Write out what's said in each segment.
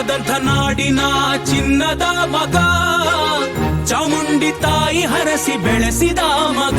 ಚಿನ್ನದಂಥ ನಾಡಿನ ಚಿನ್ನದ ಮಗ ಚಾಮುಂಡಿ ತಾಯಿ ಹರಸಿ ಬೆಳೆಸಿದ ಮಗ.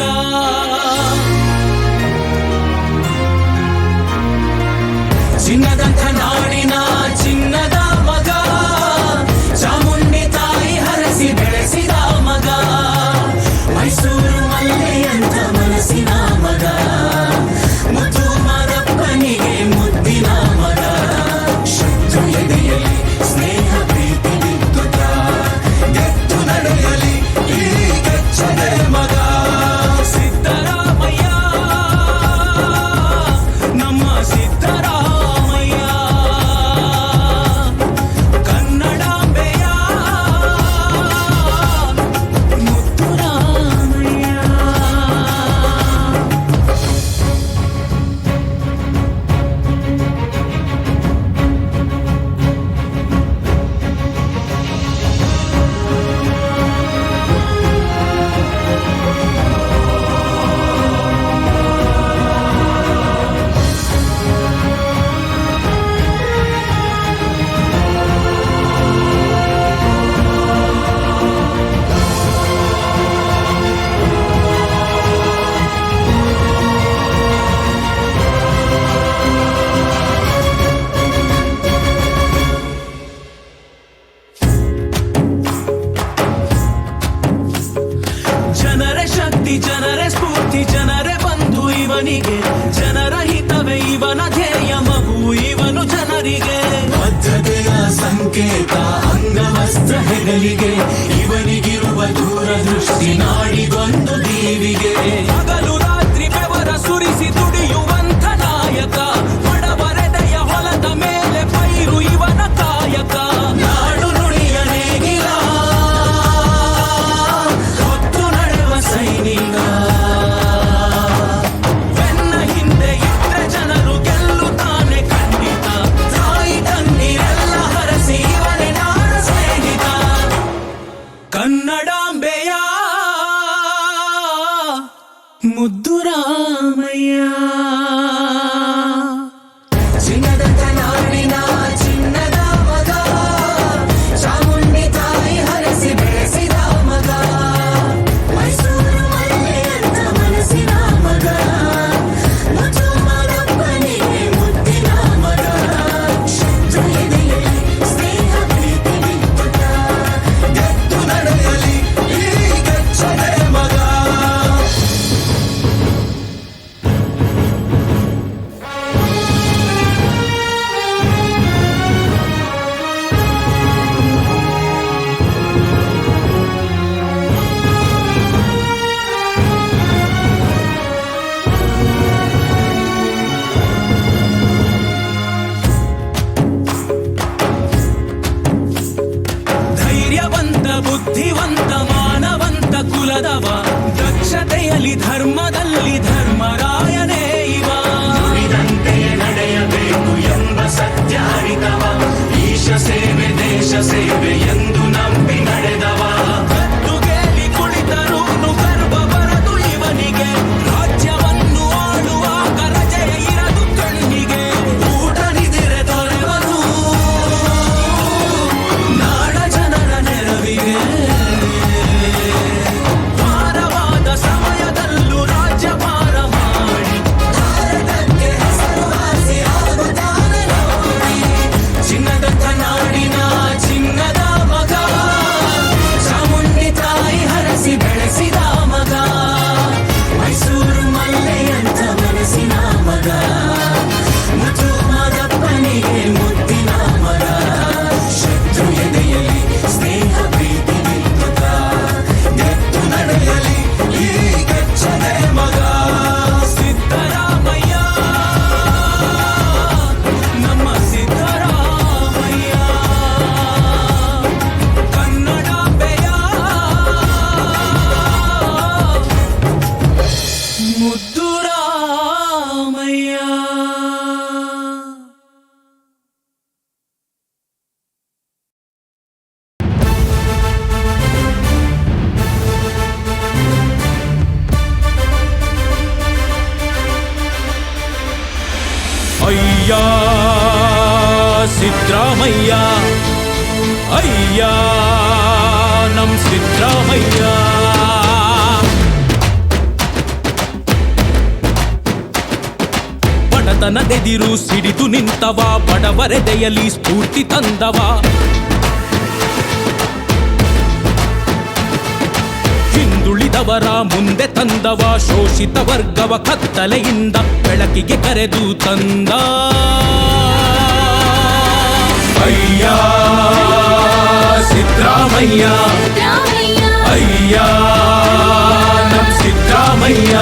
ಸಿದ್ದರಾಮಯ್ಯ ಅಯ್ಯ, ನಮ್ ಸಿದ್ದರಾಮಯ್ಯ ಬಡತನದೆದಿರು ಸಿಡಿದು ನಿಂತವ, ಬಡವರೆದೆಯಲ್ಲಿ ಸ್ಫೂರ್ತಿ ತಂದವ. ಹಿಂದುಳಿದವರ ಮುಂದೆ ತಂದವ, ಶೋಷಿತ ವರ್ಗವ ಕತ್ತಲೆಯಿಂದ ಬೆಳಕಿಗೆ ಕರೆದು ತಂದ. ಅಯ್ಯ ಸಿದ್ದರಾಮಯ್ಯ ರಾಮಯ್ಯ ಅಯ್ಯ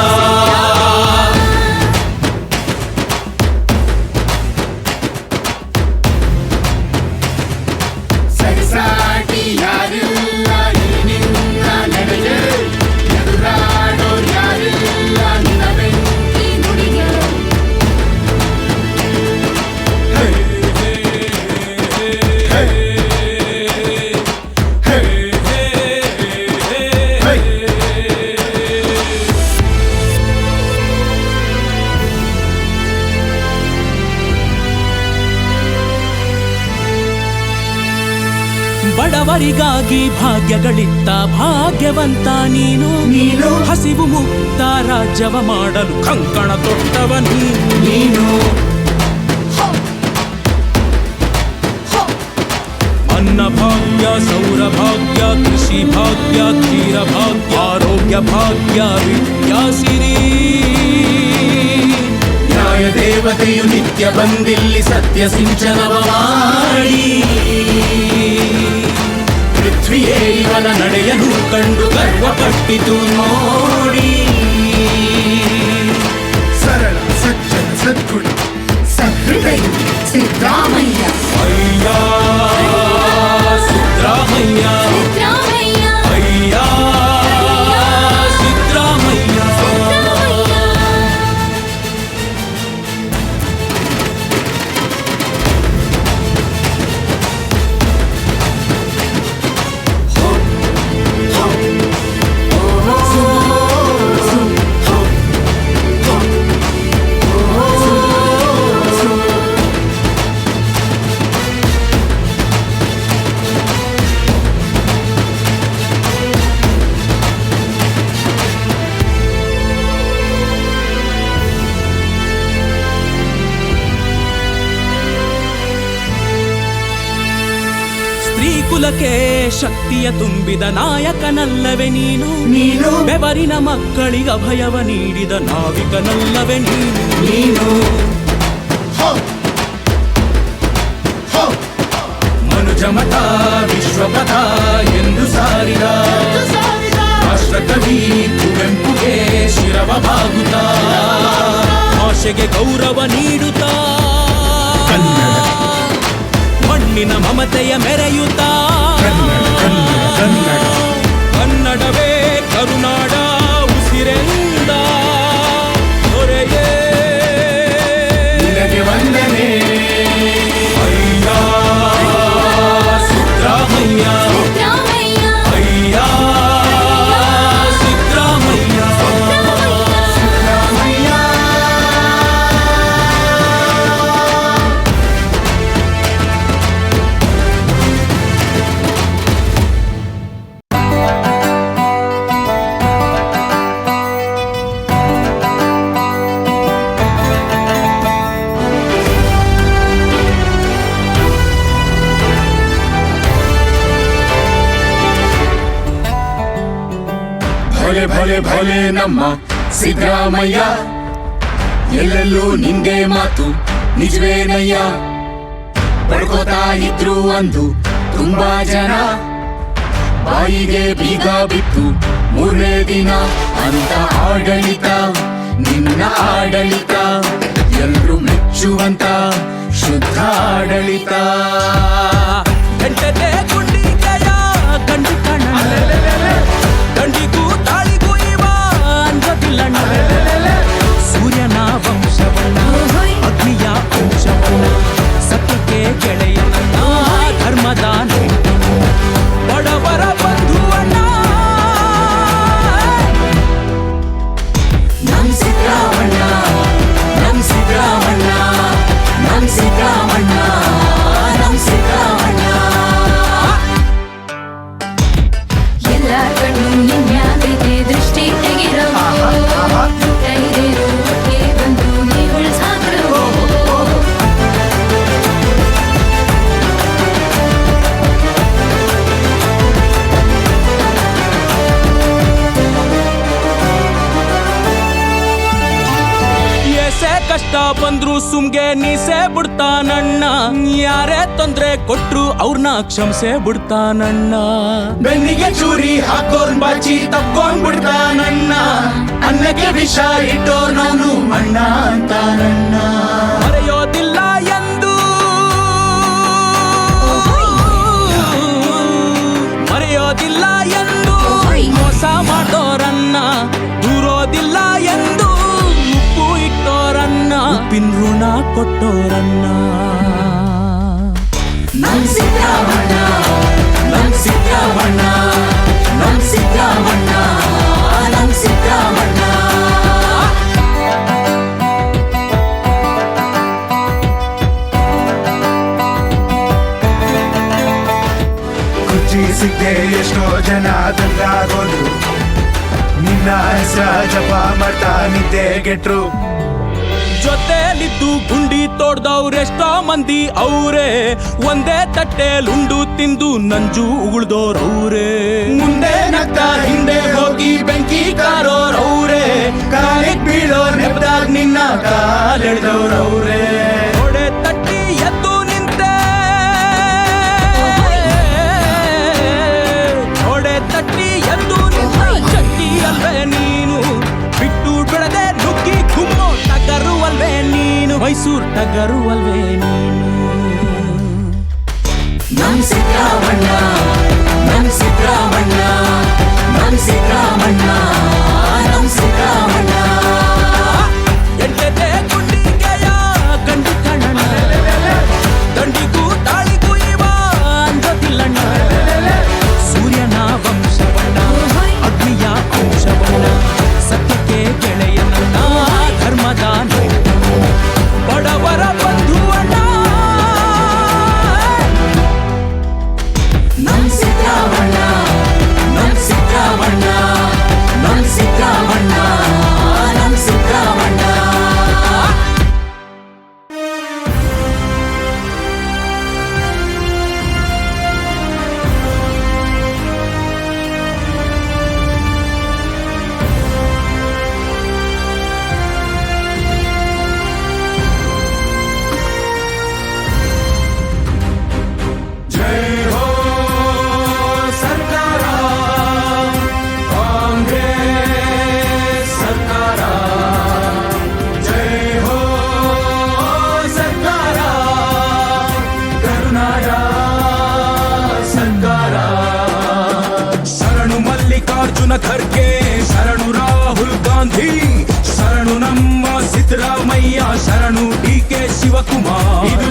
ಬಡವರಿಗಾಗಿ ಭಾಗ್ಯಗಳಿತ್ತ ಭಾಗ್ಯವಂತ ನೀನು. ನೀನು ಹಸಿವು ಮುಕ್ತ ರಾಜ್ಯವ ಮಾಡಲು ಕಂಕಣ ತೊಟ್ಟವ ನೀನು. ನೀನು ಅನ್ನ ಭಾಗ್ಯ ಸೌರ ಭಾಗ್ಯ ಕೃಷಿ ಭಾಗ್ಯ ಕ್ಷೀರ ಭಾಗ್ಯ ಆರೋಗ್ಯ ಭಾಗ್ಯ ವಿದ್ಯಾಸಿರಿ ನ್ಯಾಯ ದೇವತೆಯು ನಿತ್ಯ ಬಂದಿಲ್ಲಿ ಸತ್ಯ ಸಿಂಚನವ ಮಾಡಿ. ಪೃಥ್ವಿಯೇ ಇವನ ನಡೆಯಲು ಕಂಡು ಗರ್ವಪಟ್ಟಿತು ನೋಡಿ. ಸರಳ ಸಜ್ಜನ ಸದ್ಗುಣ ಸಹೃದಯ ಸಿದ್ದರಾಮಯ್ಯ. ಅಯ್ಯ ಸಿದ್ದರಾಮಯ್ಯ. ಕುಲಕ್ಕೆ ಶಕ್ತಿಯ ತುಂಬಿದ ನಾಯಕನಲ್ಲವೇ ನೀನು. ನೀನು. ಬೆವರಿನ ಮಕ್ಕಳಿಗೆ ಅಭಯವ ನೀಡಿದ ನಾವಿಕನಲ್ಲವೇ ನೀನು. ನೀನು. ಮನುಜಮತ ವಿಶ್ವಪಥ ಎಂದು ಸಾರಿದ. ರಾಷ್ಟ್ರಕವಿ ಕುವೆಂಪುಗೆ ಶಿರವ ಬಾಗುತ್ತ. ಭಾಷೆಗೆ ಗೌರವ ನೀಡುತ್ತಾ. ಕನ್ನಡ. ಮಣ್ಣಿನ ಮಮತೆಯ ಮೆರೆಯುತ್ತ ಕನ್ನಡ, ಕನ್ನಡ, ಕನ್ನಡ. ಕನ್ನಡವೇ ಕರುನಾಡ ಭಲೆ ನಮ್ಮ ಸಿದ್ದರಾಮಯ್ಯ. ಎಲ್ಲೆಲ್ಲೂ ನಿಂದೆ ಮಾತು ನಿಜವೇನಯ್ಯ. ಪಡ್ಕೋತಾ ಇದ್ರು ಅಂದು ತುಂಬಾ ಜನ. ಬಾಯಿಗೆ ಬೀಗ ಬಿತ್ತು ಮೂರನೇ ದಿನ. ಅಂತ ಆಡಳಿತ, ನಿನ್ನ ಆಡಳಿತ. ಎಲ್ರು ಮೆಚ್ಚುವಂತ ಶುದ್ಧ ಆಡಳಿತ. ಅವ್ರನ್ನ ಕ್ಷಮಿಸೇ ಬಿಡ್ತಾನಣ್ಣ. ಬೆನ್ನಿಗೆ ಚೂರಿ ಹಾಕೋರ್ ಬಾಚಿ ತಕ್ಕೊಂಡ್ ಬಿಡ್ತಾನಣ್ಣ. ಅನ್ನಕ್ಕೆ ವಿಷ ಇಟ್ಟೋರ್ನವನು ಅಣ್ಣ ಅಂತಾನಣ್ಣ. ಮರೆಯೋದಿಲ್ಲ ಎಂದು. ಮರೆಯೋದಿಲ್ಲ ಎಂದು. ಮೋಸ ಮಾಡೋರನ್ನ ದೂರೋದಿಲ್ಲ ಎಂದು. ಉಪ್ಪು ಇಟ್ಟೋರನ್ನ ಉಪ್ಪಿನ ಋಣ ಕೊಟ್ಟೋರನ್ನ ಸಿಗ್ದೆ ಎಷ್ಟೋ ಜನ ದಂಗಾಗೋದು ನಿನ್ನ ಹೆಸರ ಜಪ ಮಾಡ್ತಾ ನಿದ್ದೆ ಗೆಟ್ರು. ಜೊತೆಲಿದ್ದು ಗುಂಡಿ ತೋಡ್ದವ್ರೆಷ್ಟೋ ಮಂದಿ ಅವ್ರೆ. ಒಂದೇ ತಟ್ಟೆಲುಂಡು ತಿಂದು ನಂಜು ಉಗುಳ್ದೋರವ್ರೆ ಮುಂದೆ ನಕ್ಕ ಹಿಂದೆ ಹೋಗಿ ಬೆಂಕಿ ಕಾರೋರವ್ರೆ ಕಾಲಿಗ್ ಬೀಳೋ ನೆಪದಾಗ ನಿನ್ನ ಕಾಲೆಳ್ದವ್ರವ್ರೆ Bacumar.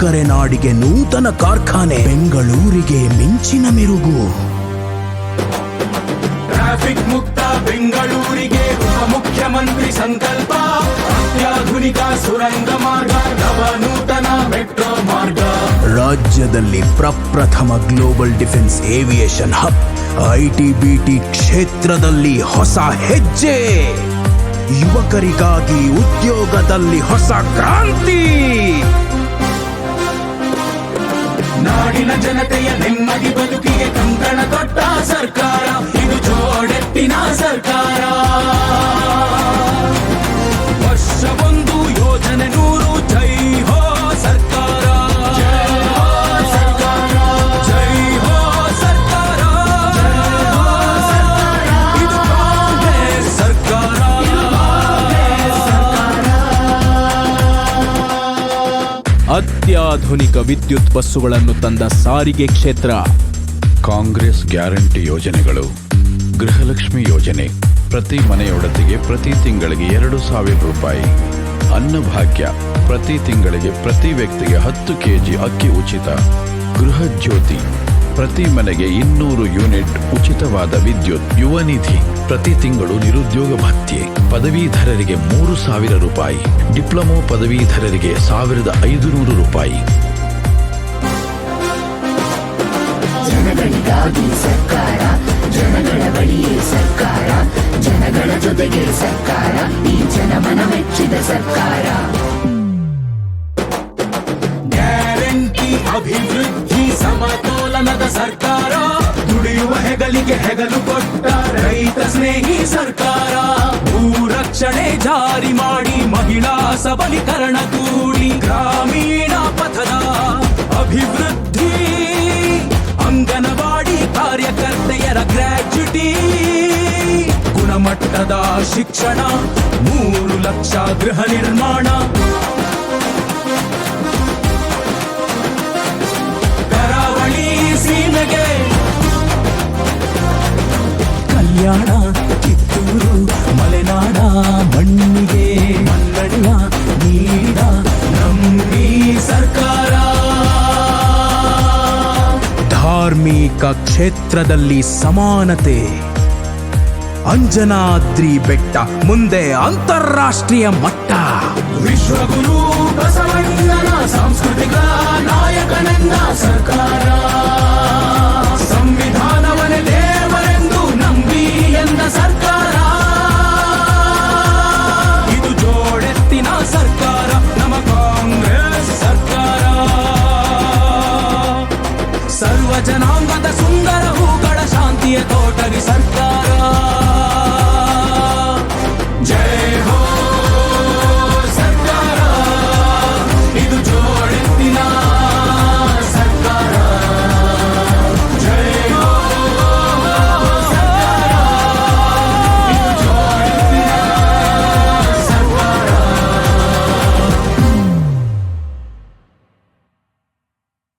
ಸಕ್ಕರೆ ನಾಡಿಗೆ ನೂತನ ಕಾರ್ಖಾನೆ ಬೆಂಗಳೂರಿಗೆ ಮಿಂಚಿನ ಮೆರುಗು. ಟ್ರಾಫಿಕ್ ಮುಕ್ತ ಬೆಂಗಳೂರಿಗೆ ಉಪಮುಖ್ಯಮಂತ್ರಿ ಸಂಕಲ್ಪ. ಅತ್ಯಾಧುನಿಕ ಸುರಂಗ ಮಾರ್ಗ ನವ ನೂತನ ಮೆಟ್ರೋ ಮಾರ್ಗ. ರಾಜ್ಯದಲ್ಲಿ ಪ್ರಪ್ರಥಮ global defence aviation hub IT BT ಕ್ಷೇತ್ರದಲ್ಲಿ ಹೊಸ ಹೆಜ್ಜೆ. ಯುವಕರಿಗಾಗಿ ಉದ್ಯೋಗದಲ್ಲಿ ಹೊಸ ಕ್ರಾಂತಿ. ನಾಡಿನ ಜನತೆಯ ನೆಮ್ಮದಿ ಬದುಕಿಗೆ ಕಂಕಣ ತೊಟ್ಟ ಸರ್ಕಾರ ಇದು ಜೋಡೆತ್ತಿನ ಸರ್ಕಾರ ಅತ್ಯಾಧುನಿಕ ವಿದ್ಯುತ್ ಬಸ್ಸುಗಳನ್ನು ತಂದ ಸಾರಿಗೆ ಕ್ಷೇತ್ರ. ಕಾಂಗ್ರೆಸ್ ಗ್ಯಾರಂಟಿ ಯೋಜನೆಗಳು, ಗೃಹಲಕ್ಷ್ಮಿ ಯೋಜನೆ, ಪ್ರತಿ ಮನೆಯೊಡತಿಗೆ ಪ್ರತಿ ತಿಂಗಳಿಗೆ ಎರಡು ಸಾವಿರ ರೂಪಾಯಿ. ಅನ್ನಭಾಗ್ಯ, ಪ್ರತಿ ತಿಂಗಳಿಗೆ ಪ್ರತಿ ವ್ಯಕ್ತಿಗೆ ಹತ್ತು ಕೆಜಿ ಅಕ್ಕಿ ಉಚಿತ. ಗೃಹ ಜ್ಯೋತಿ. ಪ್ರತಿ ಮನೆಗೆ ಇನ್ನೂರು ಯೂನಿಟ್ ಉಚಿತವಾದ ವಿದ್ಯುತ್ ಯುವ ನಿಧಿ. ಪ್ರತಿ ತಿಂಗಳು ನಿರುದ್ಯೋಗ ಭತ್ಯೆ. ಪದವೀಧರರಿಗೆ ಮೂರು ಸಾವಿರ ರೂಪಾಯಿ. ಡಿಪ್ಲೊಮೊ ಪದವೀಧರರಿಗೆ ಸಾವಿರದ ಐದುನೂರು ರೂಪಾಯಿ. ಜನಗಳಿಗಾಗಿ ಸರ್ಕಾರ ಜನಗಳ ಬಳಿಯೇ ಸರ್ಕಾರ ಜನಗಳ ಜೊತೆಗೆ ಸರ್ಕಾರ ಈ ಜನಮನ ಮೆಚ್ಚಿದ ಸರ್ಕಾರ. ಗ್ಯಾರಂಟಿ ಅಭಿವೃದ್ಧಿ ಸಮತೋಲನದ ಸರ್ಕಾರ ದುಡಿಯುವ ಹೆಗಲಿಗೆ ಹೆಗಲು ಕೊಟ್ಟ ರೈತ ಸ್ನೇಹಿ ಸರ್ಕಾರ. ಭೂರಕ್ಷಣೆ ಜಾರಿ ಮಾಡಿ ಮಹಿಳಾ ಸಬಲೀಕರಣ ಕೂಡಿ ಗ್ರಾಮೀಣ ಪಥದ ಅಭಿವೃದ್ಧಿ. ಅಂಗನವಾಡಿ ಕಾರ್ಯಕರ್ತೆಯರ ಗ್ರಾಚ್ಯುಟಿ. ಗುಣಮಟ್ಟದ ಶಿಕ್ಷಣ, ಮೂರು ಲಕ್ಷ ಗೃಹ ನಿರ್ಮಾಣ. ಕಲ್ಯಾಣ ಕಿತ್ತೂರು ಮಲೆನಾಡ, ಮಣ್ಣಿಗೆ ಮಲ್ಲಣ್ಣ ನೀಡ ನಂಬಿ ಸರ್ಕಾರ. ಧಾರ್ಮಿಕ ಕ್ಷೇತ್ರದಲ್ಲಿ ಸಮಾನತೆ. ಅಂಜನಾದ್ರಿ ಬೆಟ್ಟ, ಮುಂದೆ ಅಂತಾರಾಷ್ಟ್ರೀಯ ಮಟ್ಟ. ವಿಶ್ವಗುರು ಬಸವಣ್ಣನ ಸಾಂಸ್ಕೃತಿಕ ನಾಯಕನಂದ ಸರ್ಕಾರ.